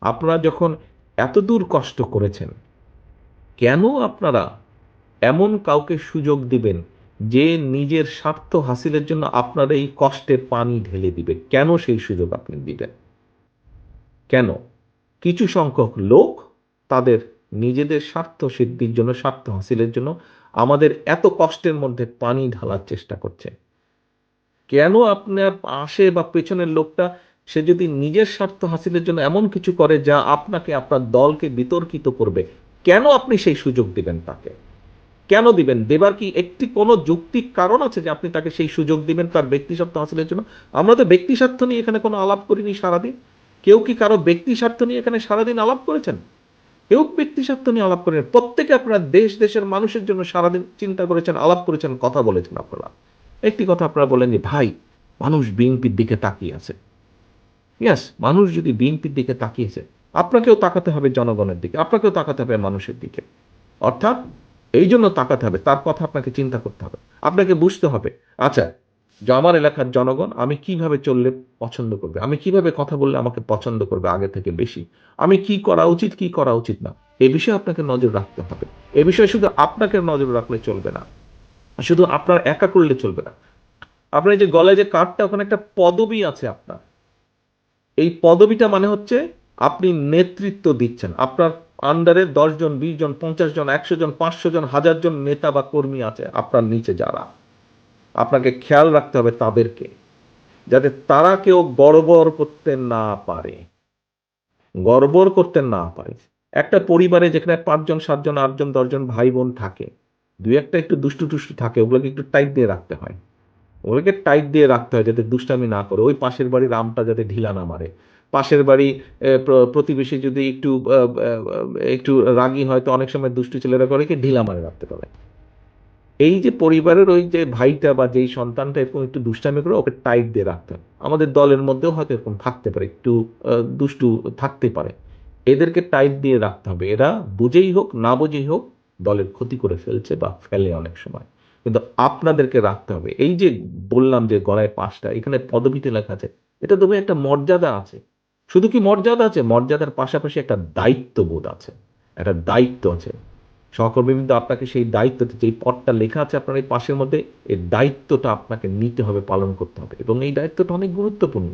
আপনারা যখন এত দূর কষ্ট করেছেন, কেন আপনারা এমন কাউকে সুযোগ দিবেন যে নিজের স্বার্থ হাসিলের জন্য আপনার এই কষ্টের পানি ঢেলে দিবে? কেন সেই সুযোগ আপনি দিবেন? কেন? কিছু সংখ্যক লোক তাদের নিজেদের স্বার্থ সিদ্ধির জন্য, স্বার্থ হাসিলের জন্য আমাদের এত কষ্টের মধ্যে পানি ঢালার চেষ্টা করছে। কেন আপনার পাশে বা পেছনের লোকটা সে যদি নিজের স্বার্থ হাসিলের জন্য এমন কিছু করে যা আপনাকে, আপনার দলকে বিতর্কিত করবে, কেন আপনি সেই সুযোগ দিবেন তাকে? কেন দিবেন? দেবার কি একটি কোনো যৌক্তিক কারণ আছে যে আপনি তাকে সেই সুযোগ দিবেন তার ব্যক্তি স্বার্থ হাসিলের জন্য? আমরা তো ব্যক্তি স্বার্থ নিয়ে এখানে কোনো আলাপ করিনি সারাদিন। কেউ কি কারও ব্যক্তি স্বার্থ নিয়ে এখানে সারাদিন আলাপ করেছেন? কেউ ব্যক্তি স্বার্থ নিয়ে আলাপ করেন? প্রত্যেকে আপনারা দেশ, দেশের মানুষের জন্য সারাদিন চিন্তা করেছেন, আলাপ করেছেন, কথা বলেছেন আপনারা। একটি কথা আপনারা বলেন যে, ভাই, মানুষ বিএনপির দিকে তাকিয়ে আছে। ইয়াস মানুষ যদি বিএনপির দিকে তাকিয়েছে, আপনাকেও তাকাতে হবে জনগণের দিকে, আপনাকেও তাকাতে হবে মানুষের দিকে। অর্থাৎ এই জন্য তাকাতে হবে, তার কথা আপনাকে চিন্তা করতে হবে। আপনাকে বুঝতে হবে আচ্ছা আমার এলাকার জনগণ আমি কীভাবে চললে পছন্দ করবে? আমি কীভাবে কথা বললে আমাকে পছন্দ করবে আগে থেকে বেশি? আমি কি করা উচিত, কি করা উচিত না? এ বিষয়ে আপনাকে নজর রাখতে হবে। এ বিষয়ে শুধু আপনাকে নজর রাখলে চলবে না। শুধু আপনার একা করলে চলবে না। আপনার যে গলায় যে কার্ডটা ওখানে একটা পদবি আছে আপনার। এই পদবিটা মানে হচ্ছে আপনি নেতৃত্ব দিচ্ছেন। আপনার আন্ডারে দশজন বিশ জন পঞ্চাশ জন একশো জন পাঁচশো জন হাজার জন নেতা বা কর্মী আছে আপনার নিচে যারা। আপনাকে খেয়াল রাখতে হবে তাদেরকে, যাতে তারা কেউ গড়বড় করতে না পারে। গড়বড় করতে না পারে। একটা পরিবারে যেখানে পাঁচজন, সাতজন, আটজন, দশজন ভাই বোন থাকে, দুই একটা একটু দুষ্টু টুষ্টু থাকে, ওগুলোকে একটু টাইট দিয়ে রাখতে হয়। ওগুলোকে টাইট দিয়ে রাখতে হয় যাতে দুষ্টামি না করে। ওই পাশের বাড়ির আমটা যাতে ঢিলা না মারে। পাশের বাড়ি প্রতিবেশী যদি একটু একটু রাগী হয়, তো অনেক সময় দুষ্টু ছেলেরা করে কি ঢিলা মারে রাখতে পারে। এই যে পরিবারের ওই যে ভাইটা বা যেই সন্তানটা এরকম একটু দুষ্টামি করে, ওকে টাইট দিয়ে রাখতে হয়। আমাদের দলের মধ্যেও হয়তো এরকম থাকতে পারে, একটু দুষ্টু থাকতে পারে। এদেরকে টাইট দিয়ে রাখতে হবে। এরা বুঝেই হোক, না বুঝেই হোক, দলের ক্ষতি করে ফেলছে বা ফেলে অনেক সময়। কিন্তু আপনাদেরকে রাখতে হবে। এই যে বললাম যে গলায় পাশটা, এখানে পদবিতে লেখা আছে, এটা তবে একটা মর্যাদা আছে। শুধু কি মর্যাদা আছে? মর্যাদার পাশাপাশি একটা দায়িত্ববোধ আছে, একটা দায়িত্ব আছে। সহকর্মীবৃন্দ আপনাকে সেই দায়িত্ব যেই পদটা লেখা আছে আপনার এই পাশের মধ্যে, এই দায়িত্বটা আপনাকে নিতে হবে, পালন করতে হবে। এবং এই দায়িত্বটা অনেক গুরুত্বপূর্ণ।